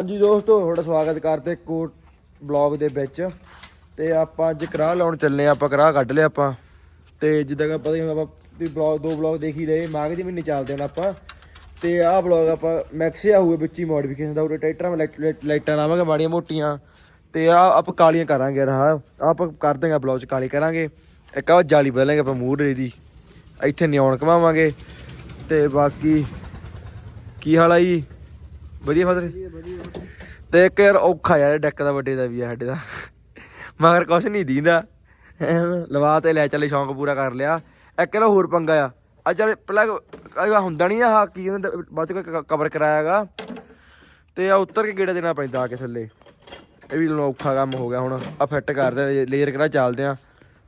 ਹਾਂਜੀ ਦੋਸਤੋ, ਤੁਹਾਡਾ ਸਵਾਗਤ ਕਰਦੇ ਕੋਟ ਬਲੌਗ ਦੇ ਵਿੱਚ। ਤੇ ਆਪਾਂ ਅੱਜ ਕਰਾਹ ਲਾਉਣ ਚੱਲੇ ਆ ਆਪਾਂ ਕਰਾਹ ਕੱਢ ਲਿਆ ਆਪਾਂ। ਤੇ ਜਿੱਦਾਂ ਕਿ ਪਤਾ ਹੀ ਹੁੰਦਾ ਆਪਾਂ ਤੁਸੀਂ ਬਲੌਗ ਦੋ ਬਲੌਗ ਦੇਖ ਹੀ ਰਹੇ, ਮਾਘ ਦੇ ਮਹੀਨੇ ਚੱਲਦੇ ਹਨ ਆਪਾਂ। ਤੇ ਆਹ ਬਲੌਗ ਆਪਾਂ ਮੈਕਸਿਆ ਹੋਏ ਵਿੱਚ ਹੀ ਮੋਡੀਫਿਕੇਸ਼ਨ ਦਾ ਉਹ ਟਰੈਕਟਰਾਂ ਲਾਈਟਾਂ ਲਾਵਾਂਗੇ ਮਾੜੀਆਂ ਮੋਟੀਆਂ। ਤੇ ਆ ਆਪਾਂ ਕਾਲੀਆਂ ਕਰਾਂਗੇ ਰਾਹ ਆਪਾਂ ਕਰ ਦਾਂਗੇ ਬਲੌਗ ਚ ਕਾਲੀ ਕਰਾਂਗੇ। ਇੱਕ ਆ ਜਾਲੀ ਬਦਲਾਂਗੇ ਆਪਾਂ ਮੂਡ ਦੀ। ਇੱਥੇ ਨਿਉਣ ਕਮਾਵਾਂਗੇ। ਤੇ ਬਾਕੀ ਕੀ ਹਾਲ ਆ ਜੀ? ਵਧੀਆ ਫਾਦਰ ਤੇ ਇੱਕ ਯਾਰ ਔਖਾ ਯਾਰ, ਡੈਕ ਦਾ ਵੱਡੇ ਦਾ ਵੀ ਆ ਸਾਡੇ ਦਾ। ਮਗਰ ਕੁਛ ਨਹੀਂ ਦੀਂਦਾ। ਲਵਾ ਤੇ ਲੈ ਚੱਲੇ, ਸ਼ੌਂਕ ਪੂਰਾ ਕਰ ਲਿਆ। ਇੱਕ ਨਾ ਹੋਰ ਪੰਗਾ ਆ। ਆ ਚੱਲ, ਪਹਿਲਾਂ ਕਈ ਹੁੰਦਾ ਨਹੀਂ ਆ ਕੀ ਕਹਿੰਦੇ, ਬਾਅਦ ਚ ਕਵਰ ਕਰਾਇਆਗਾ। ਤੇ ਆ ਉੱਤਰ ਕੇ ਗੇੜਾ ਦੇਣਾ ਪੈਂਦਾ ਆ ਕੇ ਥੱਲੇ। ਇਹ ਵੀ ਔਖਾ ਕੰਮ ਹੋ ਗਿਆ ਹੁਣ। ਆ ਫਿੱਟ ਕਰਦੇ ਲੇਜ਼ਰ ਕਰਾ ਚੱਲਦੇ ਆ।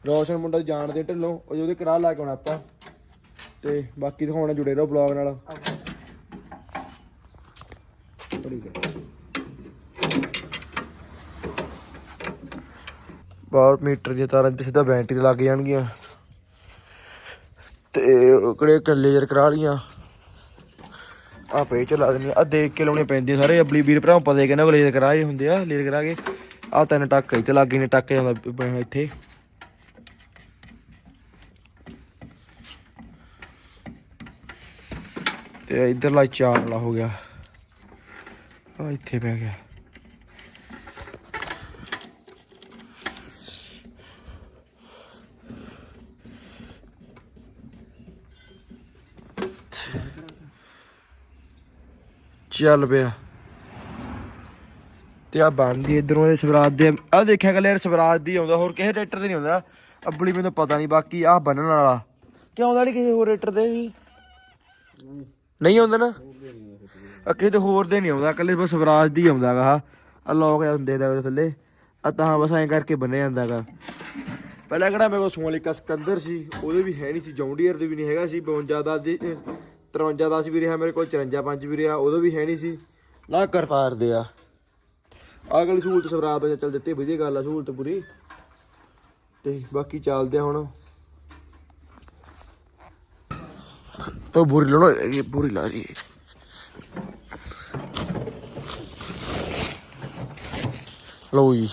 ਰੋਸ਼ਨ ਮੁੰਡਾ ਜਾਣਦੇ ਢਿੱਲੋਂ, ਉਹ ਉਹਦੇ ਕਰਾ ਲਾ ਕੇ ਆਉਣਾ ਆਪਾਂ। ਤੇ ਬਾਕੀ ਦਿਖਾਉਣਾ ਜੁੜੇ ਰਹੋ ਬਲੌਗ ਨਾਲ। ਬਾਹਰ ਮੀਟਰ ਦੀਆਂ ਤਾਰਾਂ ਤੇ ਸਿੱਧਾ ਬੈਟਰੀ ਲੱਗ ਜਾਣਗੀਆਂ। ਤੇ ਕਿਹੜੇ ਕੱਲੇਜਰ ਕਰਾ ਲੀਆਂ ਆ ਪੇ ਚਲਾ ਦਿੰਦੀ ਆ ਦੇਖ ਕੇ ਲਾਉਣੇ ਪੈਂਦੇ ਸਾਰੇ। ਅਬਲੀ ਵੀਰ ਭਰਾ ਪਤਾ ਕਿ ਨਾ ਲੇਜ਼ਰ ਕਰਾਏ ਹੁੰਦੇ ਆ, ਲੇਜ਼ਰ ਕਰਾ ਕੇ। ਆ ਤਿੰਨ ਟੱਕ ਇੱਥੇ ਲੱਗ ਨੇ, ਟੱਕ ਜਾਂਦਾ ਇੱਥੇ। ਤੇ ਇਧਰਲਾ ਚਾਰ ਵਾਲਾ ਹੋ ਗਿਆ। ਆ ਇੱਥੇ ਪੈ ਗਿਆ ਚੱਲ ਪਿਆ ਤੇ ਆ ਬਣਦੀ ਇਧਰੋਂ ਇਹ ਸਵਰਾਜ ਦੇ ਆ ਦੇਖਿਆ ਕੱਲੇ ਸਵਰਾਜ ਦੀ ਆਉਂਦਾ ਹੋਰ ਕਿਸੇ ਟਰੈਕਟਰ ਤੇ ਨਹੀਂ ਆਉਂਦਾ। ਅੱਬਲੀ ਮੈਨੂੰ ਪਤਾ ਨਹੀਂ ਬਾਕੀ ਆ ਬੰਨਣ ਵਾਲਾ। ਕਿਉਂ ਆਉਂਦਾ ਨਹੀਂ ਕਿਸੇ ਹੋਰ ਟਰੈਕਟਰ ਤੇ ਵੀ? ਨਹੀਂ। ਆਉਂਦਾ ਨਾ? ਆ ਕਿਸੇ ਹੋਰ ਦੇ ਨਹੀਂ ਆਉਂਦਾ, ਇਕੱਲੇ ਬਸ ਸਵਰਾਜ ਦੀ ਆਉਂਦਾਗਾ ਆ ਲੋਕ ਹੁੰਦੇ ਦਾ ਉਹਦੇ ਥੱਲੇ। ਆ ਤਾਂ ਬਸ ਐਂ ਕਰਕੇ ਬੰਨਿਆ ਜਾਂਦਾਗਾ ਪਹਿਲਾਂ ਕਿਹੜਾ ਮੇਰੇ ਕੋਲ ਸੋਨਾਲੀਕਾ ਸਕੰਦਰ ਸੀ, ਉਹਦੇ ਵੀ ਹੈ ਨਹੀਂ ਸੀ ਜੌਂਡੀਅਰ ਦੇ ਵੀ ਨਹੀਂ ਹੈਗਾ ਸੀ 52 ਦਾ ਦੀ 53 ਦਾ ਸੀ ਵੀ ਰਿਹਾ, ਮੇਰੇ ਕੋਲ 54 ਪੰਜ ਵੀ ਰਿਹਾ, ਉਹਦਾ ਵੀ ਹੈ ਨਹੀਂ ਸੀ। ਨਾ ਕਰਤਾਰ ਦੇ ਆ। ਆਹ ਗੱਲ ਸਹੂਲਤ ਸਵਰਾਜ ਦੇ, ਚੱਲ ਦਿੱਤੇ, ਵਧੀਆ ਗੱਲ ਆ ਸਹੂਲਤ ਪੂਰੀ। ਤੇ ਬਾਕੀ ਚੱਲਦੇ ਆ ਹੁਣ। ਉਹ ਬੁਰੀ ਲੋ ਇਹ ਬੁਰੀ ਲਾ ਰਹੀ ਹੈ। ਲਓ ਜੀ।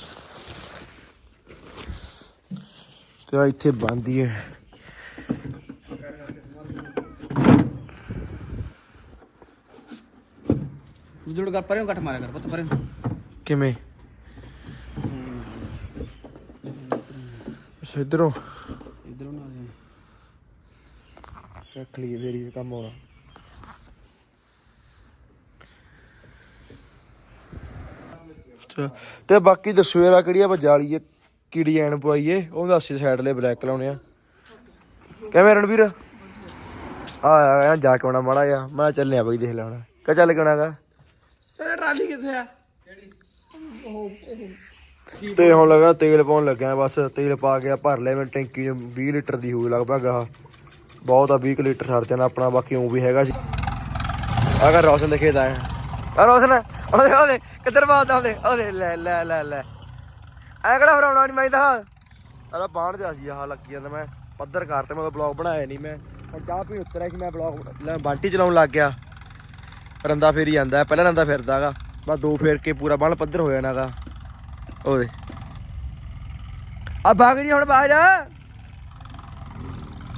ਤੇ ਆਹ ਇੱਥੇ ਬੰਦੀ ਹੈ ਜੁੜ ਕਰ ਪਰੇ ਕੱਟ ਮਾਰਿਆ ਕਰ ਪੁੱਤ ਪਰੇ ਕਿਵੇਂ? ਅੱਛਾ ਇਧਰੋਂ। ਇਧਰੋਂ ਨਾ ਆ ਚੱਕ ਲਈਏ ਫੇਰ ਇਹ ਕੰਮ ਆਉਣਾ। ਅੱਛਾ, ਤੇ ਬਾਕੀ ਦੱਸੋ ਯਾਰ ਆਹ ਕਿਹੜੀ ਆਪਾਂ ਜਾਲੀ ਹੈ ਕੀੜੀ ਐਨ ਪਵਾਈਏ। ਉਹਦਾ ਅੱਸੀ ਸਾਈਡ ਲੈ ਬਲੈਕ ਲਾਉਣੇ ਆ। ਕਿਵੇਂ ਰਣਵੀਰ? ਆ ਆ ਜਾ ਕੇ ਆਉਣਾ ਮਾੜਾ ਜਿਹਾ। ਮੈਂ ਚੱਲੇ ਆ ਬਈ ਦੇਖ ਲੈਣਾ। ਕਾ ਚੱਲ ਕੇ ਆਉਣਾਗਾ? ਇਹ ਟਰਾਲੀ ਕਿੱਥੇ ਆ? ਤੇ ਹੁਣ ਲਗਾ ਤੇਲ ਪਾਉਣ ਲੱਗਿਆ ਬਸ। ਤੇਲ ਪਾ ਕੇ ਭਰ ਲਿਆ ਮੈਂ ਟੈਂਕੀ ਚ। 20 ਲੀਟਰ ਦੀ ਹੋਊ ਲਗਭਗ ਆ ਬਹੁਤ ਆ 20 ਕੁ ਲੀਟਰ ਸਰ ਜਾਣਾ ਆਪਣਾ। ਬਾਕੀ ਉਹ ਵੀ ਹੈਗਾ ਸੀ। ਆਗਾ ਰੋਸ਼ਨ ਦੇ ਖੇਤ ਆਇਆ। ਆ ਰੋਸ਼ਨ। ਉਹਦੇ ਉਹਦੇ, ਕਿੱਧਰ ਬਾਤ ਉਹਦੇ? ਉਹਦੇ, ਲੈ ਲੈ ਲੈ ਲੈ। ਐ ਕਿਹੜਾ ਫਰਾਉਣਾ ਨਹੀਂ ਮੈਂ ਤਾਂ ਆਦਾ ਬਾਣ ਜਾ ਸੀ, ਆਹ ਲੱਗੀ ਜਾਂਦਾ ਮੈਂ। ਪੱਧਰ ਕਰਤੇ ਮੈਂ ਬਲੌਗ ਬਣਾਇਆ ਨਹੀਂ ਮੈਂ। ਹੁਣ ਚਾਹ ਪੀ ਉਤਰਿਆ ਸੀ, ਮੈਂ ਬਲੌਗ ਲੈ ਬਾਂਟੀ ਚਲਾਉਣ ਲੱਗ ਗਿਆ। ਰੰਦਾ ਫੇਰੀ ਜਾਂਦਾ ਪਹਿਲਾਂ ਰੰਦਾ ਫਿਰਦਾਗਾ ਬਸ ਦੋ ਫੇਰ ਕੇ ਪੂਰਾ ਬਾਣ ਪੱਧਰ ਹੋ ਜਾਣਾਗਾ ਉਹਦੇ। ਆ ਭਾਗ ਨਹੀਂ ਹੁਣ ਬਾਹਰ?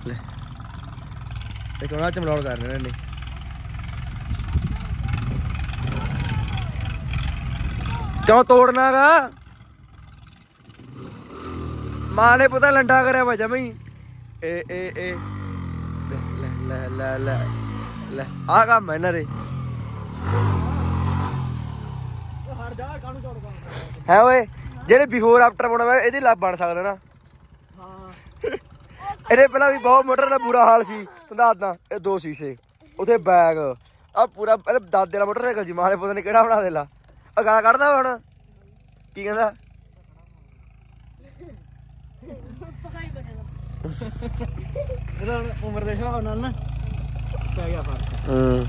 ਲੈ। ਤੇ ਕੋਣਾ ਚਮਲਾਉਣ ਕਰ ਨੇ। ਕਿਉਂ ਤੋੜਨਾਗਾ ਮਾਂ ਨੇ ਪਤਾ ਲੰਡਾ ਕਰਿਆ ਵਾ ਜਮਈ ਏ ਏ ਏ। ਲੈ ਲੈ ਲੈ ਲੈ ਲੈ। ਆ ਕੰਮ ਹੈ ਨਾ ਰੇ ਜਾ ਕਾਹਨੂੰ ਚੌੜ ਹੈ ਓਏ, ਜਿਹੜੇ ਬਿਫੋਰ ਆਫਟਰ ਬਣਾਵਾ ਇਹਦੇ ਲੱਭ ਬਣ ਸਕਦਾ ਨਾ। ਹਾਂ ਇਹਦੇ ਪਹਿਲਾਂ ਵੀ ਬਹੁਤ ਮੋਟਰ ਦਾ ਬੁਰਾ ਹਾਲ ਸੀ ਤੁਹਾਨੂੰ ਇਹ ਦੋ ਸ਼ੀਸ਼ੇ, ਉਥੇ ਬੈਗ ਆ ਪੂਰਾ, ਇਹਦੇ ਦਾਦੇ ਦਾ ਮੋਟਰਸਾਈਕਲ ਮਾਂ ਨੇ ਪਤਾ ਨਹੀਂ ਕਿਹੜਾ ਬਣਾ ਦੇ ਲਾ ਗਾਲਾਂ ਕੱਢਦਾ ਵਾ ਹੁਣ। ਕੀ ਕਹਿੰਦਾ? ਇਹਦਾ ਹੁਣ ਉਮਰ ਦੇ ਹਿਸਾਬ ਨਾਲ ਨਾ ਪੈ ਗਿਆ ਫ਼ਰਕ। ਹੂੰ।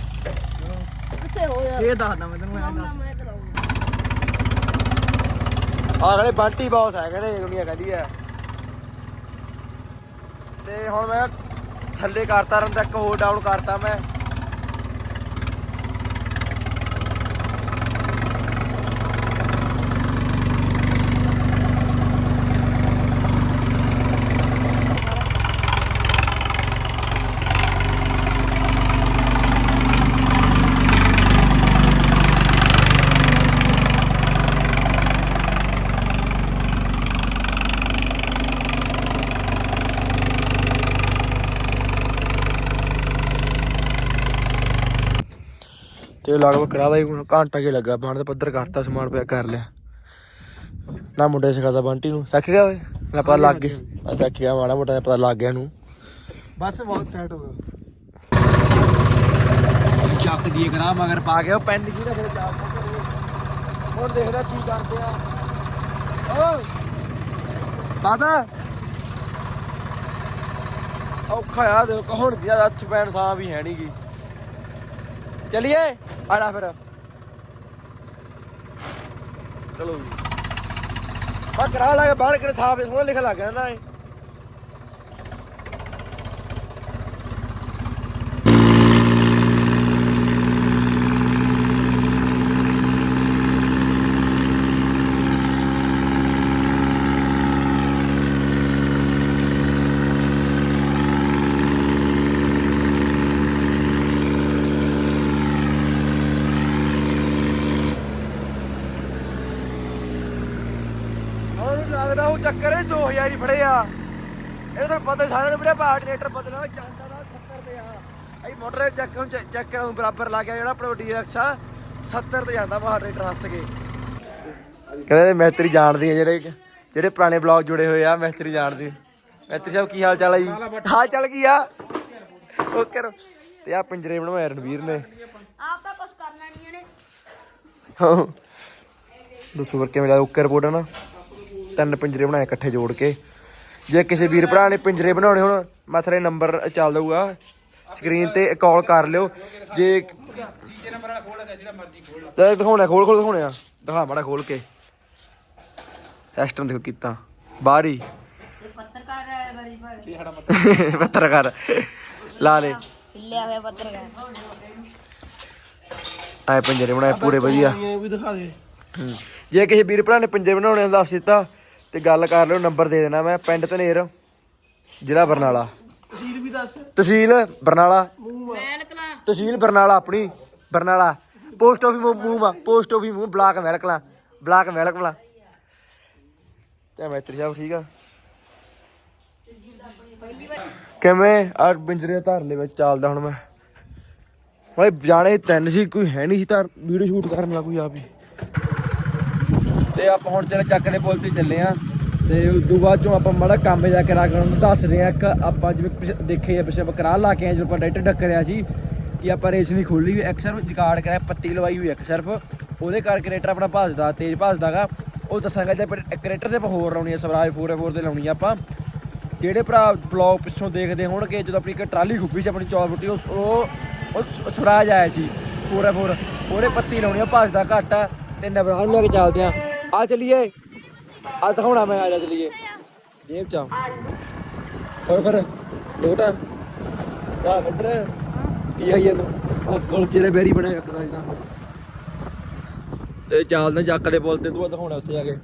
ਪਿੱਛੇ ਹੋ ਯਾਰ। ਇਹ ਦੱਸਦਾ ਮੈਂ ਤੈਨੂੰ ਐਂ ਦੱਸ। ਮੈਂ ਕਰਾਉਂਗਾ ਆ ਕਹਿੰਦੇ ਬੰਟੀ ਬੌਸ ਹੈ ਕਹਿੰਦੇ ਦੁਨੀਆ ਕਹਿੰਦੀ ਹੈ। ਤੇ ਹੁਣ ਮੈਂ ਥੱਲੇ ਕਰਤਾ ਰੰਦਾ ਇੱਕ ਹੋਰ ਡਾਊਨ ਕਰਤਾ ਮੈਂ। ਤੇ ਲਗਭਗ ਕਰਾ ਦਾ ਹੀ ਹੁਣ ਘੰਟਾ ਕੇ ਲੱਗਾ ਬਣ ਤੇ ਪੱਧਰ ਕਰਤਾ ਸਮਾਨ ਪਿਆ ਕਰ ਲਿਆ। ਨਾ ਮੁੰਡੇ ਸਿਖਾਦਾ ਬੰਟੀ ਨੂੰ। ਸਿੱਖ ਗਿਆ ਓਏ? ਨਾ ਪਤਾ ਲੱਗ ਗਿਆ। ਆ ਸਿੱਖ ਗਿਆ ਮਾੜਾ ਮੋਟਾ ਪਤਾ ਲੱਗ ਗਿਆ ਇਹਨੂੰ। ਬਸ ਬਹੁਤ ਟਾਈਟ ਹੋ ਗਿਆ ਚੱਕ ਦੀ ਕਰਾ ਮਗਰ ਪਾ ਕੇ ਉਹ ਪੈਨ ਜੀ ਦਾ ਫਿਰ ਚਾਪ ਹੁਣ ਦੇਖਦਾ ਕੀ ਕਰਦੇ ਆ। ਓ! ਦਾਦਾ! ਔਖਾ ਆ ਦੇ ਕਹਣ ਦੀ ਹੱਥ ਪੈਣ ਥਾਂ ਵੀ ਹੈ ਨਹੀਂਗੀ ਚਲਿਏ ਆੜਾ ਫਿਰ ਚਲੋ ਜੀ ਬਾ ਕਰਾ ਲਾ ਕੇ ਬਾਹਰ ਕਰ ਸਾਫ਼ ਸੋਹਣਾ ਲਿਖਣ ਲੱਗ ਗਿਆ ਨਾ ਇਹ ਉਹਨੂੰ ਲੱਗਦਾ ਉਹ ਚੱਕਰ ਇਹ 2000 ਹੀ ਫੜਿਆ ਇਹ ਤਾਂ ਪਤਾ ਸਾਰਿਆਂ ਨੂੰ ਵੀਰੇ ਪਾਰਟੀਨੇਟਰ ਬਦਲਾ ਜਾਂਦਾ ਨਾ 70 ਤੇ ਆ। ਅਸੀਂ ਮੋਟਰ ਚੱਕ ਨੂੰ ਚੱਕਰ ਨੂੰ ਬਰਾਬਰ ਲਾ ਗਿਆ ਜਿਹੜਾ ਆਪਣਾ ਡੀਐਕਸ ਆ 70 ਤੇ ਜਾਂਦਾ ਪਾਰਟੀਨੇਟਰ ਹੱਸ ਕੇ। ਕਹਿੰਦੇ ਮੈਸਤਰੀ ਜਾਣਦੀ ਆ ਜਿਹੜੇ ਜਿਹੜੇ ਪੁਰਾਣੇ ਬਲੌਗ ਜੁੜੇ ਹੋਏ ਆ ਮੈਸਤਰੀ ਜਾਣਦੀ। ਮੈਸਤਰੀ ਸਾਹਿਬ ਕੀ ਹਾਲ ਚਾਲ ਆ ਜੀ? ਹਾਲ ਚਾਲ ਕੀ ਆ? ਓਕੇ। ਤੇ ਆ ਪਿੰਜਰੇ ਬਣਵਾਏ ਰਣਵੀਰ ਨੇ। ਆਪ ਤਾਂ ਕੁਝ ਕਰਨਾ ਨਹੀਂ ਇਹਨੇ। ਹਾਂ। ਦੱਸੋ ਵਰ ਕਿਵੇਂ ਲੱਗਦਾ ਓਕੇ ਰਿਪੋਰਟ ਹੈ ਨਾ? ਤਿੰਨ ਪਿੰਜਰੇ ਬਣਾਏ ਇਕੱਠੇ ਜੋੜ ਕੇ। ਜੇ ਕਿਸੇ ਵੀਰ ਭਰਾ ਨੇ ਪਿੰਜਰੇ ਬਣਾਉਣੇ ਹੋਣ ਮੈਂ ਥਰੇ ਨੰਬਰ ਚੱਲ ਦਊਗਾ। ਸਕਰੀਨ ਤੇ ਕਾਲ ਕਰ ਲਿਓ। ਜੇ ਤੇ ਦਿਖਾਉਣਾ ਖੋਲ ਖੋਲ ਦਿਖਾਉਣੇ ਦਿਖਾ ਮਾੜਾ ਖੋਲ ਕੇ। ਸਿਸਟਮ ਦੇਖੋ ਕੀਤਾ ਬਾਹਰ ਪੱਤਰਕਾਰ। ਲਾ ਲੈ ਹੋਇਆ ਪੱਤਰਕਾਰ ਆਏ ਪਿੰਜਰੇ ਬਣਾਏ ਪੂਰੇ ਵਧੀਆ। ਇਹ ਵੀ ਦਿਖਾ ਦੇ। ਹੂੰ। ਜੇ ਕਿਸੇ ਵੀਰ ਭਰਾ ਨੇ ਪਿੰਜਰੇ ਬਣਾਉਣੇ ਦਾ ਦੱਸ ਦਿੱਤਾ। ਤੇ ਗੱਲ ਕਰ ਲਿਓ ਨੰਬਰ ਦੇ ਦੇਣਾ ਮੈਂ ਪਿੰਡ ਧਨੇਰ ਜ਼ਿਲ੍ਹਾ ਬਰਨਾਲਾ। ਤਸੀਲ ਵੀ ਦੱਸ। ਤਹਿਸੀਲ ਬਰਨਾਲਾ। ਮੈਲ ਕਲਾਂ। ਤਹਿਸੀਲ ਬਰਨਾਲਾ ਆਪਣੀ ਬਰਨਾਲਾ। ਪੋਸਟ ਆਫਿਸ ਮੂੰਹ ਮਾ ਪੋਸਟ ਆਫਿਸ ਮੂੰਹ ਬਲਾਕ ਵੈਲਕਲਾ ਬਲਾਕ ਵੈਲਕਲਾ ਤੇ ਮੈਤਰੀ ਸਾਹਿਬ ਠੀਕ ਆ? ਕਿਵੇਂ? ਆ ਪਿੰਜਰੇ ਧਾਰਲੇ ਵਿੱਚ ਚੱਲਦਾ ਹੁਣ ਮੈਂ। ਓਏ ਜਾਣੇ ਤਿੰਨ ਸੀ ਕੋਈ ਹੈ ਨਹੀਂ ਸੀ ਤਾਂ ਵੀਡੀਓ ਸ਼ੂਟ ਕਰਨ ਲਾ ਕੋਈ ਆਪ ਹੀ। ਤੇ ਆਪਾਂ ਹੁਣ ਚੱਲੇ ਚੱਕ ਦੇ ਪੁੱਲ ਤੇ ਚੱਲੇ ਆ ਤੇ ਉਸ ਤੋਂ ਬਾਅਦ ਚੋਂ ਆਪਾਂ ਮਾੜਾ ਕੰਮ ਜਾ ਕੇ ਰਾਗਣ ਨੂੰ ਦੱਸਦੇ ਆ ਇੱਕ ਆਪਾਂ ਜਿਵੇਂ ਪਿਛ- ਦੇਖੇ ਆ, ਪਿਛੇ ਆਪਾਂ ਕਰਾ ਲਾ ਕੇ ਆਏ ਜਦੋਂ ਆਪਾਂ ਡਾਇਰੈਕਟ ਡੱਕਰਿਆ ਸੀ ਕਿ ਆਪਾਂ ਰੇਸ ਨਹੀਂ ਖੋਲੀ ਇੱਕ ਸਿਰਫ ਜਗਾੜ ਕਰਿਆ, ਪੱਤੀ ਲਵਾਈ ਹੋਈ ਇੱਕ ਸਿਰਫ। ਉਹਦੇ ਕਰਕੇ ਰੇਟਰ ਆਪਣਾ ਭੱਜਦਾ, ਤੇਜ਼ ਭੱਜਦਾਗਾ ਉਹ ਦੱਸਾਂਗਾ ਜੇ ਰੇਟਰ ਤੇ ਆਪਾਂ ਹੋਰ ਲਾਉਣੀ ਆ, ਸਵਰਾਜ 4x4 ਤੇ ਲਾਉਣੀ ਆ ਆਪਾਂ। ਜਿਹੜੇ ਭਰਾ ਬਲੌਗ ਪਿੱਛੋਂ ਦੇਖਦੇ ਹੋਣਗੇ, ਜਦੋਂ ਆਪਣੀ ਇੱਕ ਟਰਾਲੀ ਖੁੱਬੀ ਸੀ ਆਪਣੀ ਚੌਲ ਬੁੱਟੀ ਉਹ ਉਹ ਉਹ ਸਵਰਾਜ ਆਇਆ ਸੀ 4x4 ਉਹਦੇ ਪੱਤੀ ਲਾਉਣੀ ਆ, ਭੱਜਦਾ ਘੱਟ ਆ। ਤੇ ਨਵਰਾਨ ਨੂੰ ਲੈ ਕੇ ਚੱਲਦੇ ਆ। ਆ ਚਲੀਏ। ਆ ਦਿਖਾਉਣਾ ਮੈਂ ਆ ਜਾ ਚਲੀਏ। ਜੇਬ ਚ ਹੋਰ ਫਿਰ ਲੋਟਾ ਕਾ ਕੱਢਰ ਕੀ ਆਈ ਇਹਨੂੰ ਉਹ ਕੁਲਚੇ ਦੇ ਬੇਰੀ ਬਣਿਆ ਇੱਕ ਦਾ ਜਿੱਦਾਂ ਤੇ ਚੱਲਦੇ ਚੱਕ ਦੇ ਪੁੱਲ ਤੇ ਤੂੰ ਦਿਖਾਉਣਾ ਉੱਥੇ ਜਾ ਕੇ।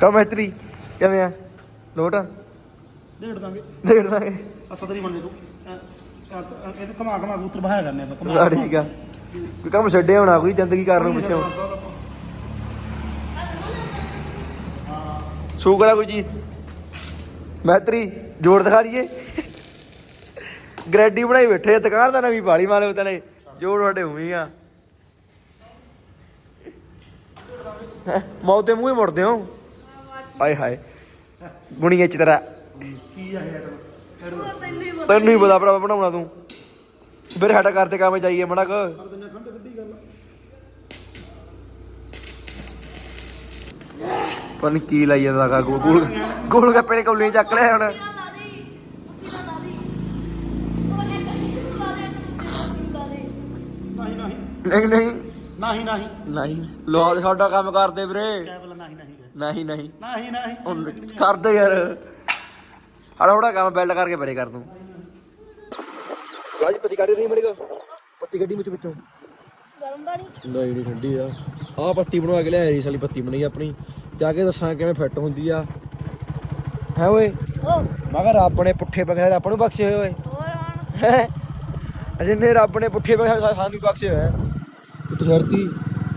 ਕਮੈਤਰੀ ਕਿਵੇਂ ਆ? ਲੋਟ ਡੇਢ ਦਾਂਗੇ। ਦੇੜ ਦਾਂਗੇ। ਆ ਸਦਰੀ ਬਣ ਜੇ ਤੂੰ। ਇਹ ਤਾਂ ਕਮਾ ਕਮਾ ਕਬੂਤਰ ਬਹਾਇਆ ਕਰਨੇ ਆ ਠੀਕ ਆ। ਕੋਈ ਕੰਮ ਛੱਡਿਆ ਹੋਣਾ, ਕੋਈ ਜ਼ਿੰਦਗੀ ਕਰਨ ਨੂੰ ਪਿੱਛੋਂ ਸ਼ੂਗਰ ਆ ਕੋਈ ਚੀਜ਼। ਮੈਤਰੀ ਜੋੜ ਦਿਖਾ ਦਈਏ ਗ੍ਰੈਡੀ ਬਣਾਈ ਬੈਠੇ ਦੁਕਾਨ ਦਾ ਨਵੀਂ ਪਾਲੀ ਮਾਰੇ ਉਤਲੇ ਜੋੜ ਤੁਹਾਡੇ ਉਵੇਂ ਆ। ਮੌਤ ਦੇ ਮੂੰਹ ਹੀ ਮੁੜਦੇ ਹੋ। ਆਏ ਹਾਏ ਗੁਣੀਏ ਚਿਤਰਾ ਕੀ ਆ ਤੈਨੂੰ ਹੀ ਪਤਾ ਭਰਾ ਬਣਾਉਣਾ ਤੂੰ। ਫਿਰ ਸਾਡਾ ਕਰਦੇ ਕੰਮ ਜਾਈਏ ਮੜਾ ਕ ਪਨ ਕੀ ਲਾਈ ਜਾਂਦਾ ਕਾ ਗੋਲ ਗੋਲ ਗੋਲ ਗੱਪੇ ਨੇ ਕੌਲੀ ਚੱਕ ਲਿਆ ਹੁਣ। ਨਹੀਂ ਨਹੀਂ। ਨਹੀਂ ਨਹੀਂ। ਨਹੀਂ। ਨਹੀਂ ਨਹੀਂ ਲੋ ਸਾਡਾ ਕੰਮ ਕਰਦੇ ਵੀਰੇ। ਨਹੀਂ ਨਹੀਂ ਨਹੀਂ। ਨਹੀਂ ਨਹੀਂ। ਨਹੀਂ ਹੁਣ ਕਰਦੇ ਯਾਰ। ਹੜਾ ਥੋੜਾ ਕੰਮ ਬਿਲਡ ਕਰਕੇ ਪਰੇ ਕਰ ਤੂੰ। ਰਾਜ ਪਤੀ ਕੱਢ ਰਹੀ ਮੜੇਗਾ ਪੱਤੀ ਗੱਡੀ ਵਿੱਚ ਵਿੱਚੋਂ ਗਰਮ ਦਾ ਨਹੀਂ ਨਹੀਂ ਨਹੀਂ ਠੰਡੀ ਆ। ਆ ਪੱਤੀ ਬਣਵਾ ਕੇ ਲਿਆਈ ਇਸ ਵਾਲੀ ਪੱਤੀ ਬਣਾਈ ਆਪਣੀ। ਜਾ ਕੇ ਦੱਸਾਂ ਕਿਵੇਂ ਫਿੱਟ ਹੁੰਦੀ ਆ। ਹੈ ਓਏ? ਓ। ਮਗਰ ਰੱਬ ਨੇ ਪੁੱਠੇ ਬਖਸ਼ੇ ਹੋਏ ਓਏ। ਹੋਰ ਹੁਣ? ਹੈ? ਅਜੇ ਨੇ ਰੱਬ ਨੇ ਪੁੱਠੇ ਪਗਾਏ ਸਾਨੂੰ ਬਖਸ਼ੇ ਹੋਏ। ਤੂੰ ਸਰਤੀ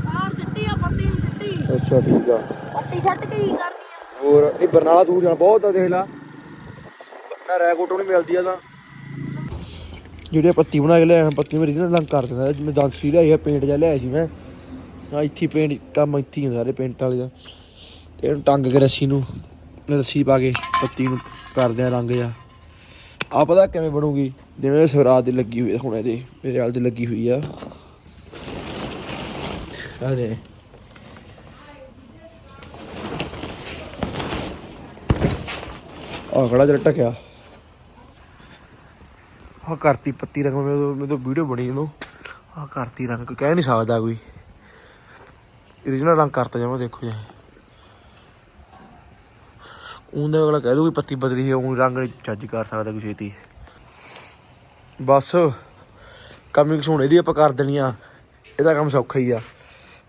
ਆਹ ਸਿੱਟੀ ਆ ਪੱਤੀ ਨੂੰ ਸਿੱਟੀ। ਅੱਛਾ ਠੀਕ ਆ। ਪੱਤੀ ਛੱਟ ਕੇ ਹੀ ਕਰਨੀ ਆ। ਹੋਰ ਇਹ ਬਰਨਾਲਾ ਦੂਰ ਜਾਣਾ ਬਹੁਤ ਆ ਦੇਖ ਲਾ। ਨਾ ਰੈਕੋਟ ਨਹੀਂ ਮਿਲਦੀ ਆ ਤਾਂ। ਜਿਹੜੀ ਆਹ ਪੱਤੀ ਬਣਾ ਕੇ ਲਿਆਇਆ ਪੱਤੀ ਮੇਰੀ ਨਾ ਰੰਗ ਕਰ ਦਿੰਦਾ। ਜਿਵੇਂ ਦੰਦ ਲਿਆਈ ਆ ਪੇਂਟ ਜਿਹਾ ਲਿਆਇਆ ਸੀ ਮੈਂ। ਆ ਇੱਥੇ ਪੇਂਟ, ਕੰਮ ਇੱਥੇ ਹੀ ਸਾਰੇ ਪੇਂਟ ਵਾਲੇ ਦਾ। ਤੇ ਇਹਨੂੰ ਟੰਗ ਕੇ ਰੱਸੀ ਨੂੰ ਰੱਸੀ ਪਾ ਕੇ ਪੱਤੀ ਨੂੰ ਕਰਦੇ ਆ ਰੰਗ ਜਿਹਾ। ਆ ਪਤਾ ਕਿਵੇਂ ਬਣੂਗੀ? ਜਿਵੇਂ ਸਵਰਾਜ ਦੀ ਲੱਗੀ ਹੋਈ ਆ, ਹੁਣ ਇਹਦੇ, ਮੇਰੇ ਹਾਲ ਦੀ ਲੱਗੀ ਹੋਈ ਆ। ਆ ਦੇ ਆ ਖੜਾ ਜਿਹੜਾ ਟਕਿਆ। ਆ ਕਰਤੀ ਪੱਤੀ ਰੰਗ ਮੇਰੇ ਮੇਰੇ ਤੋਂ ਵੀਡੀਓ ਬਣੀ ਇਹਨੂੰ। ਆ ਕਰਤੀ ਰੰਗ ਕਹਿ ਨਹੀਂ ਸਕਦਾ ਕੋਈ। origignal ਰੰਗ ਕਰਤਾ ਜਾਵਾਂ, ਦੇਖੋ ਜੀ। ਉਹਦੇ ਅਗਲਾ ਕਹਿ ਦੂ ਵੀ ਪੱਤੀ ਬਦਲੀ ਹੈ ਉਹ ਰੰਗ ਨਹੀਂ ਜੱਜ ਕਰ ਸਕਦਾ ਕੋਈ ਛੇਤੀ। ਬਸ ਕਮਿੰਗ ਹੁਣ ਇਹਦੀ ਆਪਾਂ ਕਰ ਦੇਣੀ ਆ। ਇਹਦਾ ਕੰਮ ਸੌਖਾ ਹੀ ਆ।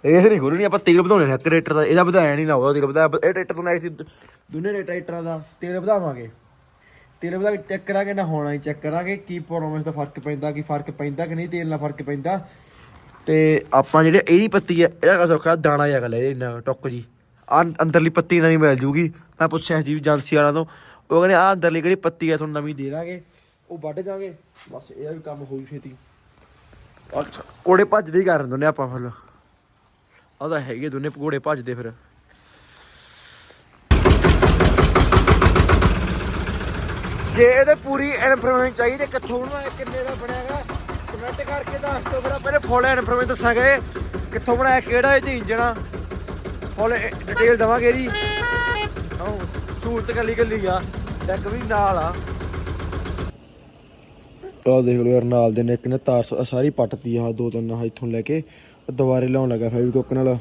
ਇਹ ਨਹੀਂ ਖੋਲਣੀ, ਆਪਾਂ ਤੇਲ ਵਧਾਉਣੇ ਨੇ ਕ੍ਰੇਟਰ ਦਾ। ਇਹਦਾ ਵਧਾਇਆ ਨਹੀਂ ਨਾ ਉਹਦਾ ਤੇਲ ਵਧਾਇਆ ਇਹ ਟਰੈਕਟਰ ਤੋਂ ਨਾ ਸੀ ਦੋਨੇ ਟਰੈਕਟਰਾਂ ਦਾ ਤੇਲ ਵਧਾਵਾਂਗੇ। ਤੇਲ ਵਧਾ ਕੇ ਚੈੱਕ ਕਰਾਂਗੇ, ਨਾ ਹੋਣਾ ਹੀ ਚੈੱਕ ਕਰਾਂਗੇ, ਕੀ ਪਰਫਾਰਮੈਂਸ ਦਾ ਫ਼ਰਕ ਪੈਂਦਾ, ਕੀ ਫ਼ਰਕ ਪੈਂਦਾ ਕਿ ਨਹੀਂ, ਤੇਲ ਨਾਲ ਫ਼ਰਕ ਪੈਂਦਾ। ਤੇ ਆਪਾਂ ਜਿਹੜੇ ਇਹਦੀ ਪੱਤੀ ਆ ਇਹਦਾ ਸੌਖਾ, ਦਾਣਾ ਜਿਹਾ ਗੱਲ ਇਹਦੇ ਇੰਨਾ ਟੁੱਕ ਜੀ। ਆ ਅੰਦਰਲੀ ਪੱਤੀ ਨਵੀਂ ਮਿਲ ਜੂਗੀ। ਮੈਂ ਪੁੱਛਿਆ ਸੀ ਏਜੰਸੀ ਵਾਲਿਆਂ ਤੋਂ, ਉਹ ਕਹਿੰਦੇ ਆ ਅੰਦਰਲੀ ਕਿਹੜੀ ਪੱਤੀ ਆ ਤੁਹਾਨੂੰ ਨਵੀਂ ਦੇ ਦਾਂਗੇ, ਉਹ ਵੱਢ ਦਾਂਗੇ, ਬਸ ਇਹਦਾ ਵੀ ਕੰਮ ਹੋਊ ਛੇਤੀ। ਆਹ ਕੋੜੇ ਭੱਜਦੇ ਹੀ ਕਰਨ ਦੋਨੇ ਆਪਾਂ ਫਿਰ। ਆਹ ਤਾਂ ਹੈਗੇ ਦੋਨੇ ਘੋੜੇ ਭੱਜਦੇ ਫਿਰ। ਜੇ ਇਹਦੇ ਪੂਰੀ ਇਨਫੋਰਮੇਸ਼ਨ ਚਾਹੀਦੀ ਕਿੱਥੋਂ ਬਣਾਇਆ ਕਿੰਨੇ ਦਾ ਬਣਿਆਗਾ ਕਮੈਂਟ ਕਰਕੇ ਦੱਸ ਦਿਓ ਫਿਰ ਆਪਾਂ ਫੁੱਲ ਇਨਫੋਰਮੇਸ਼ਨ ਦੱਸਾਂਗੇ ਕਿੱਥੋਂ ਬਣਾਇਆ, ਕਿਹੜਾ ਇਹਦੀ ਇੰਜਣ ਆ। ਫੁੱਲ ਡਿਟੇਲ ਦਵਾਂਗੇ ਜੀ ਆਹ ਸਹੂਲਤ ਕੱਲੀ ਕੱਲੀ ਆ ਡੈਕ ਵੀ ਨਾਲ ਆ। ਆਹ ਦੇਖ ਲਓ ਯਾਰ, ਨਾਲ ਦੇ ਨੇ ਇੱਕ ਨੇ ਤਾਰ ਸਾਰੀ ਪੱਟਤੀ ਆ ਦੋ ਤਿੰਨ ਆਹ ਇੱਥੋਂ ਲੈ ਕੇ ਉਹ ਦੁਬਾਰੇ ਲਾਉਣ ਲੱਗਾ ਫੈਵਿਕੋਕ ਨਾਲ।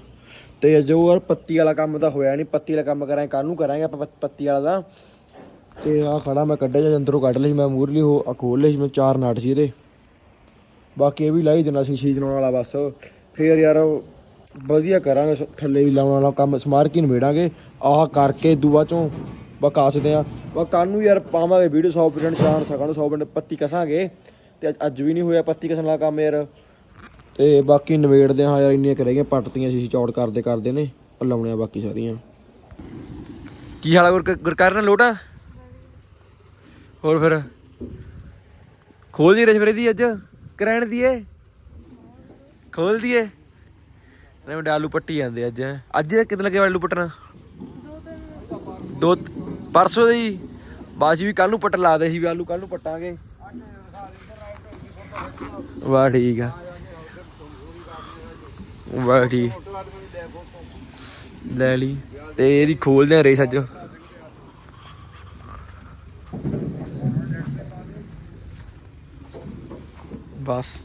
ਤੇ ਜੋ ਯਾਰ ਪੱਤੀ ਵਾਲਾ ਕੰਮ ਤਾਂ ਹੋਇਆ ਨਹੀਂ ਪੱਤੀ ਵਾਲਾ ਕੰਮ ਕਰਾਂਗੇ ਕੱਲ ਨੂੰ ਕਰਾਂਗੇ ਆਪਾਂ ਪੱਤੀ ਵਾਲਾ ਦਾ ਤੇ ਆ ਖੜਾ ਮੈਂ ਕੱਢਿਆ ਜਾਂ ਅੰਦਰੋਂ ਕੱਢ ਲਈ, ਮੈਂ ਮੂਰਲੀ ਹੋ ਖੋਲ ਲਈ ਸੀ ਮੈਂ ਚਾਰ ਨਾਟ ਸੀ ਇਹਦੇ। ਬਾਕੀ ਇਹ ਵੀ ਲਾਈ ਦੇਣਾ ਸੀ ਸ਼ੀਜ਼ ਲਾਉਣ ਵਾਲਾ ਬਸ। ਫੇਰ ਯਾਰ ਵਧੀਆ ਕਰਾਂਗੇ ਥੱਲੇ ਵੀ ਲਾਉਣ ਵਾਲਾ ਕੰਮ, ਸਮਾਰਕ ਹੀ ਨਿਬੇੜਾਂਗੇ। ਆਹ ਕਰਕੇ ਦੂਆ ਚੋਂ ਬਕਾਸਦੇ ਆ। ਬਾ ਕੱਲ ਨੂੰ ਯਾਰ ਪਾਵਾਂਗੇ ਵੀਡੀਓ 100% ਚਾਂਸ ਸਕਾਂ 100% ਪੱਤੀ ਕਸਾਂਗੇ। ਤੇ ਅੱਜ- ਵੀ ਨਹੀਂ ਹੋਇਆ ਪੱਤੀ ਕਸਣ ਵਾਲਾ ਕੰਮ ਯਾਰ। ਤੇ ਬਾਕੀ ਨਵੇੜਦੇ ਹਾਂ ਯਾਰ ਇੰਨੀਆਂ ਕਰੇਗੇ ਪੱਟਤੀਆਂ ਸੀ ਚੌੜ ਕਰਦੇ ਕਰਦੇ ਨੇ ਉਹ ਲਾਉਣੇ ਆ ਬਾਕੀ ਸਾਰੀਆਂ। ਕੀ ਹਾਲ ਗੁਰ ਗੁਰਕਰਨ, ਲੋਟਾ? ਹੋਰ ਫਿਰ? ਖੋਲ ਦੀ ਰੇਸ ਫਿਰ ਇਹਦੀ ਅੱਜ? ਕਰੈਣ ਦੀ ਏ? ਖੋਲ ਦੀਏ ਨੇ ਮੁੰਡੇ ਆਲੂ ਪੱਟੀ ਜਾਂਦੇ ਅੱਜ ਅੱਜ ਕਿਤੇ ਲੱਗੇ ਆਲੂ ਪੱਟਣਾ? ਦੋ ਪਰਸੋਂ ਦੇ ਬਾਜੀ ਵੀ ਕੱਲ ਨੂੰ ਪੱਟ ਲਾਦੇ ਸੀ ਵੀ ਆਲੂ ਕੱਲ ਨੂੰ ਪੱਟਾਂਗੇ। ਵਾਹ, ਠੀਕ ਆ। ਵਾਹ, ਠੀਕ। ਲੈ ਲਈ। ਤੇ ਇਹਦੀ ਖੋਲਦੇ ਆ ਰੇਸ ਅੱਜ। ਬਸ।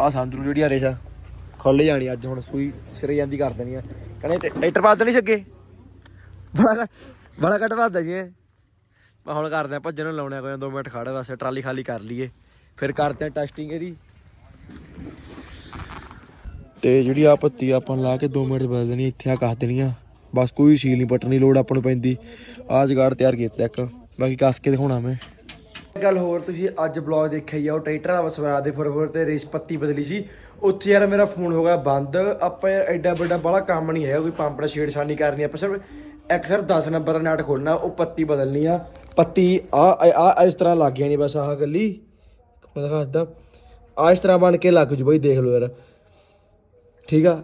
ਆ ਸੰਦਰੂ ਜਿਹੜੀ ਆ ਰੇਸ ਖੁੱਲ ਜਾਣੀ ਅੱਜ ਹੁਣ, ਸੂਈ ਸਿਰੇ ਜਾਂਦੀ ਕਰ ਦੇਣੀ ਆ। ਕਹਿੰਦੇ ਟਰੈਕਟਰ ਪਾ ਨਹੀਂ ਸਕੇ ਬੜਾ ਬੜਾ ਘੱਟ ਵੱਧਦਾ ਜੀ ਮੈਂ ਹੁਣ ਕਰਦੇ ਆ ਭੱਜਣ ਨੂੰ ਲਾਉਣੇ ਕੋਈ 2 ਮਿੰਟ ਖੜੇ ਵਾਸਤੇ ਟਰਾਲੀ ਖਾਲੀ ਕਰ ਲਈਏ। ਫਿਰ ਕਰਦੇ ਆ ਟੈਸਟਿੰਗ ਇਹਦੀ। ਤੇ ਜਿਹੜੀ ਆ ਪੱਤੀ ਆਪਾਂ ਲਾ ਕੇ 2 ਮਿੰਟ ਚ ਬਦਲ ਦੇਣੀ, ਇੱਥੇ ਆ ਕੱਸ ਦੇਣੀ ਆ। ਬਸ ਕੋਈ ਸੀਲ ਨਹੀਂ ਪੱਟਣੀ ਲੋੜ ਆਪਾਂ ਨੂੰ ਪੈਂਦੀ। ਆ ਜਗਾੜ ਤਿਆਰ ਕੀਤਾ ਇੱਕ। ਬਾਕੀ ਕੱਸ ਕੇ ਦਿਖਾਉਣਾ ਮੈਂ। ਗੱਲ ਹੋਰ, ਤੁਸੀਂ ਅੱਜ ਬਲੌਗ ਦੇਖਿਆ ਹੀ ਆ, ਉਹ ਟਰੈਕਟਰ ਵਾਲਾ ਸਵਰਾ ਦੇ ਫੁਰਫੁਰ ਤੇ ਰੇਸ ਪੱਤੀ ਬਦਲੀ ਸੀ। ਉੱਥੇ ਯਾਰ ਮੇਰਾ ਫੋਨ ਹੋ ਗਿਆ ਬੰਦ, ਆਪਾਂ ਯਾਰ ਐਡਾ ਵੱਡਾ ਬੜਾ ਕੰਮ ਨਹੀਂ ਹੈਗਾ, ਕੋਈ ਪੰਪ ਦਾ ਛੇੜਛਾਣੀ ਕਰਨੀ ਆਪਾਂ ਸਿਰਫ ਇੱਕ ਸਿਰ 10 ਨੰਬਰ ਦਾ ਨਟ ਖੋਲਣਾ ਉਹ ਪੱਤੀ ਬਦਲਣੀ ਆ। ਪੱਤੀ ਆ ਆ ਇਸ ਤਰ੍ਹਾਂ ਲੱਗ ਗਿਆ ਨਹੀਂ ਬਸ ਆਹ ਗੱਲੀ। ਮੈਂ ਦਿਖਾਦਾ ਆ ਇਸ ਤਰ੍ਹਾਂ ਬਣ ਕੇ ਲੱਗ ਜੂ ਬਈ, ਦੇਖ ਲਓ ਯਾਰ। ਠੀਕ ਆ?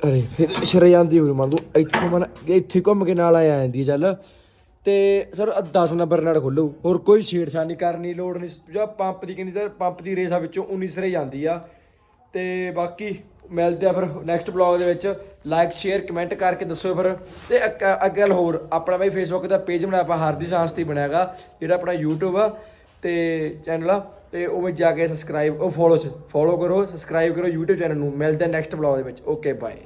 ਅਰੇ ਸਿਰ ਜਾਂਦੀ ਹੋਈ ਮੰਨ ਲਓ, ਇੱਥੋਂ ਮਨ ਇੱਥੇ ਘੁੰਮ ਕੇ ਨਾਲ ਆ ਜਾਂਦੀ ਚੱਲ। ਤੇ ਸਰ 10 ਨੰਬਰ ਨਾਲ ਖੋਲੋ ਹੋਰ ਕੋਈ ਛੇੜਛਾੜ ਨਹੀਂ, ਕਰਨੀ ਲੋੜ ਨਹੀਂ। ਜੋ ਪੰਪ ਦੀ ਕਿੰਨੀ ਸਰ ਪੰਪ ਦੀ ਰੇਸ ਆ ਵਿੱਚੋਂ 19 ਸਿਰੇ ਜਾਂਦੀ ਆ। ਤੇ ਬਾਕੀ ਮਿਲਦੇ ਆ ਫਿਰ ਨੈਕਸਟ ਬਲੌਗ ਦੇ ਵਿੱਚ। ਲਾਈਕ ਸ਼ੇਅਰ ਕਮੈਂਟ ਕਰਕੇ ਦੱਸੋ ਫਿਰ। ਤੇ ਅੱਗੇ ਗੱਲ ਹੋਰ, ਆਪਣਾ ਬਈ ਫੇਸਬੁੱਕ ਦਾ ਪੇਜ ਬਣਾਇਆ ਆਪਾਂ, ਹਰਦੀ ਸ਼ਾਂਸਤੀ ਬਣਾਇਆਗਾ ਜਿਹੜਾ ਆਪਣਾ YouTube ਆ। ਤੇ ਚੈਨਲ ਆ, ਤੇ ਉਹ ਵਿੱਚ ਜਾ ਕੇ ਸਬਸਕ੍ਰਾਈਬ ਉਹ ਫੋਲੋ ਚ ਫੋਲੋ ਕਰੋ ਸਬਸਕ੍ਰਾਈਬ ਕਰੋ YouTube ਚੈਨਲ ਨੂੰ। ਮਿਲਦੇ ਨੈਕਸਟ ਬਲੌਗ ਦੇ ਵਿੱਚ। Okay bye